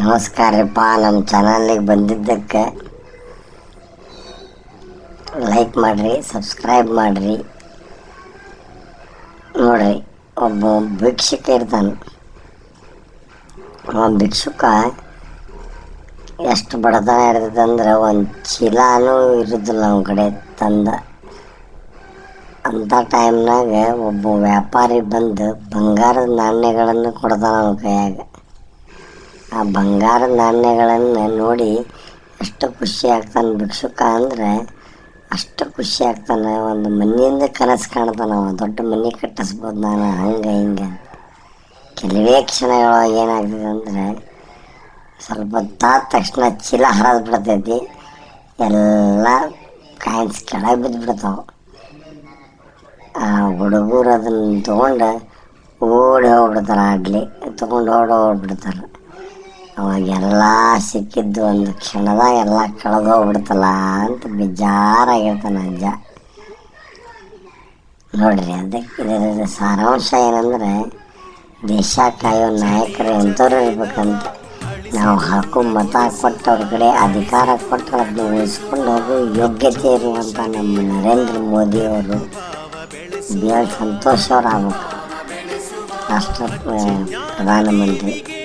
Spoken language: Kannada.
ನಮಸ್ಕಾರ ರೀಪ್ಪ ನಮ್ಮ ಚಾನಲ್ಗೆ ಬಂದಿದ್ದಕ್ಕೆ ಲೈಕ್ ಮಾಡಿರಿ ಸಬ್ಸ್ಕ್ರೈಬ್ ಮಾಡಿರಿ. ನೋಡ್ರಿ, ಒಬ್ಬ ಭಿಕ್ಷುಕ ಇರ್ತಾನೆ. ಆ ಭಿಕ್ಷುಕ ಎಷ್ಟು ಬಡತನ ಇರ್ತೈತೆ ಅಂದ್ರೆ ಒಂದು ಚೀಲಾನೂ ಇರೋದಿಲ್ಲ ನಮ್ಮ ಕಡೆ ತಂದ. ಅಂಥ ಟೈಮ್ನಾಗ ಒಬ್ಬ ವ್ಯಾಪಾರಿ ಬಂದು ಬಂಗಾರದ ನಾಣ್ಯಗಳನ್ನು ಕೊಡ್ತಾನೆ ಅವನ ಕೈಯಾಗ. ಆ ಬಂಗಾರ ನಾಣ್ಯಗಳನ್ನು ನೋಡಿ ಎಷ್ಟು ಖುಷಿ ಆಗ್ತಾನೆ ಭಿಕ್ಷುಕ ಅಂದರೆ ಅಷ್ಟು ಖುಷಿ ಆಗ್ತಾನೆ. ಒಂದು ಮನೆಯಿಂದ ಕನಸು ಕಾಣ್ತಾನೆ ದೊಡ್ಡ ಮನೆ ಕಟ್ಟಿಸ್ಬೋದು ನಾನು, ಹಂಗೆ ಹಿಂಗೆ ಕೆಲವೇ ಕ್ಷಣಗಳು ಏನಾಗ್ತದೆ ಅಂದರೆ ಸ್ವಲ್ಪ ಹೊತ್ತಾದ ತಕ್ಷಣ ಚೀಲ ಹರಿದು ಬಿಡ್ತೈತಿ. ಎಲ್ಲ ಕಾಯಿನ್ಸ್ ಕೆಳಗೆ ಬಿದ್ದುಬಿಡ್ತಾವೆ ಆ ಹುಡುಗರು ಅದನ್ನು ತೊಗೊಂಡು ಓಡಿ ಹೋಗ್ಬಿಡ್ತಾರೆ ಆಗಲಿ. ತೊಗೊಂಡು ಓಡಿ ಹೋಗ್ಬಿಡ್ತಾರೆ. ಅವಾಗೆಲ್ಲ ಸಿಕ್ಕಿದ್ದು ಒಂದು ಕ್ಷಣದಾಗ ಎಲ್ಲ ಕಳೆದೋಗ್ಬಿಡ್ತಲ್ಲ ಅಂತ ಬೇಜಾರಾಗಿರ್ತಾನೆ ಅಜ್ಜ. ನೋಡ್ರಿ, ಅದಕ್ಕೆ ಇದರ ಸಾರಾಂಶ ಏನಂದರೆ, ದೇಶ ಕಾಯೋ ನಾಯಕರು ಎಂಥವ್ರು ಇರ್ಬೇಕಂತ. ನಾವು ಹಾಕೋ ಮತ ಕೊಟ್ಟವ್ರ ಕಡೆ ಅಧಿಕಾರ ಕೊಟ್ಟು ಅದನ್ನ ಉಳಿಸ್ಕೊಂಡು ಹೋಗೋ ಯೋಗ್ಯತೆ ಇರುವಂಥ ನಮ್ಮ ನರೇಂದ್ರ ಮೋದಿಯವರು ಬಿ ಎಲ್ ಆಗ್ಬೇಕು. ರಾಷ್ಟ್ರ, ಪ್ರಧಾನಮಂತ್ರಿ.